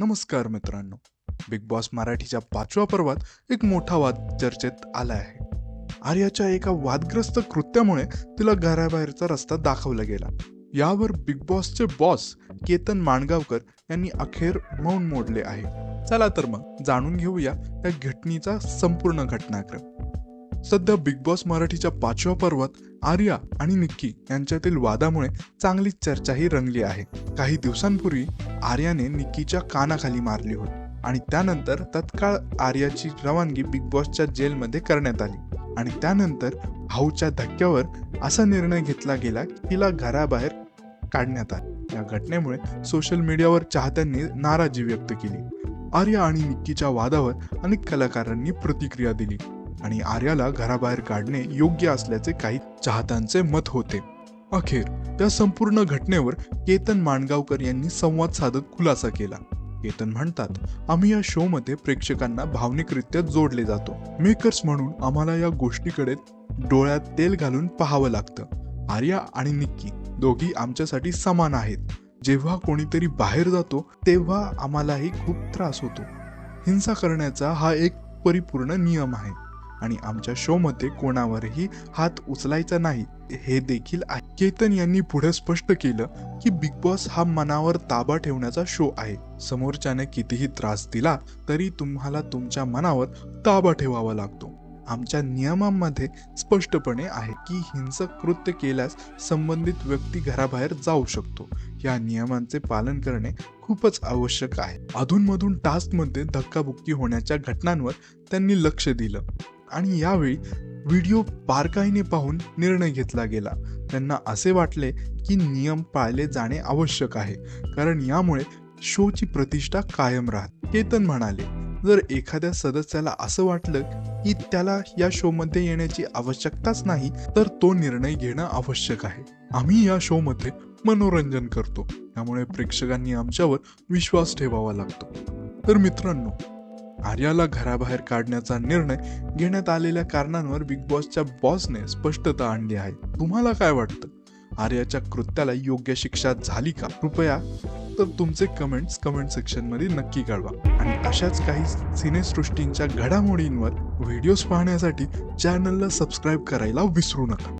नमस्कार मित्रांनो big boss मराठीच्या पाचव्या पर्वात एक मोठा वाद चर्चेत आला आहे. आर्याच्या एका वादग्रस्त कृत्यामुळे तिला घराबाहेरचा रस्ता दाखवला गेला. यावर बिग बॉसचे बॉस केतन माणगावकर यांनी अखेर मौन मोडले आहे. चला तर मग जाणून घेऊया या घटनेचा संपूर्ण घटनाक्रम. सध्या बिग बॉस मराठीच्या पाचव्या पर्वात आर्या आणि निक्की यांच्यातील वादामुळे चांगली चर्चाही रंगली आहे. काही दिवसांपूर्वी आर्याने निक्कीच्या कानाखाली मारली होती आणि त्यानंतर तत्काळ आर्याची रवानगी बिग बॉसच्या जेलमध्ये करण्यात आली आणि त्यानंतर भाऊच्या धक्क्यावर असा निर्णय घेतला गेला की तिला घराबाहेर काढण्यात आले. या घटनेमुळे सोशल मीडियावर चाहत्यांनी नाराजी व्यक्त केली. आर्या आणि निक्कीच्या वादावर अनेक कलाकारांनी प्रतिक्रिया दिली. आणि आर्याला घराबाहेर काढणे योग्य असल्याचे काही चाहत्यांचे मत होते. अखेर त्या संपूर्ण घटनेवर केतन माणगावकर यांनी संवाद साधत खुलासा केला. केतन म्हणतात आम्ही या शो मध्ये प्रेक्षकांना भावनिकरित्या जोडले जातो. मेकर्स म्हणून आम्हाला या गोष्टीकडे डोळ्यात तेल घालून पाहावं लागतं. आर्या आणि निक्की दोघी आमच्यासाठी समान आहेत. जेव्हा कोणीतरी बाहेर जातो तेव्हा आम्हालाही खूप त्रास होतो. हिंसा करण्याचा हा एक परिपूर्ण नियम आहे. आणि आमच्या शोमध्ये कोणावरही हात उचलायचा नाही. हे देखील आहे. केतन यांनी पुढे स्पष्ट केलं की बिग बॉस हा मनावर ताबा ठेवण्याचा शो आहे. समोरच्याने कितीही त्रास दिला तरी तुम्हाला तुमच्या मनावर ताबा ठेवावा लागतो. आमच्या नियमांमध्ये स्पष्टपणे आहे की हिंसक कृत्य केल्यास संबंधित व्यक्ती घराबाहेर जाऊ शकतो. या नियमांचे पालन करणे खूपच आवश्यक आहे. अधूनमधून टास्कमध्ये धक्काबुक्की होण्याच्या घटनांवर त्यांनी लक्ष दिलं. आणि यावेळी व्हिडिओ बारकाईने पाहून निर्णय घेतला गेला. त्यांना असे वाटले की नियम पाळले जाणे आवश्यक आहे कारण यामुळे शोची प्रतिष्ठा कायम राहत. केतन म्हणाले जर एखाद्या सदस्याला असं वाटलं की त्याला या शो मध्ये येण्याची आवश्यकताच नाही तर तो निर्णय घेणं आवश्यक आहे. आम्ही या शो मध्ये मनोरंजन करतो. त्यामुळे प्रेक्षकांनी आमच्यावर विश्वास ठेवावा लागतो. तर मित्रांनो आर्याला घराबाहेर काढण्याचा निर्णय घेण्यात आलेल्या कारणांवर बिग बॉसच्या बॉसने स्पष्टता आणली आहे. तुम्हाला काय वाटतं? आर्याच्या कृत्याला योग्य शिक्षा झाली का? कृपया तर तुमचे कमेंट्स कमेंट सेक्शनमध्ये नक्की कळवा. आणि अशाच काही सिनेसृष्टींच्या घडामोडींवर व्हिडिओज पाहण्यासाठी चॅनलला सबस्क्राईब करायला विसरू नका.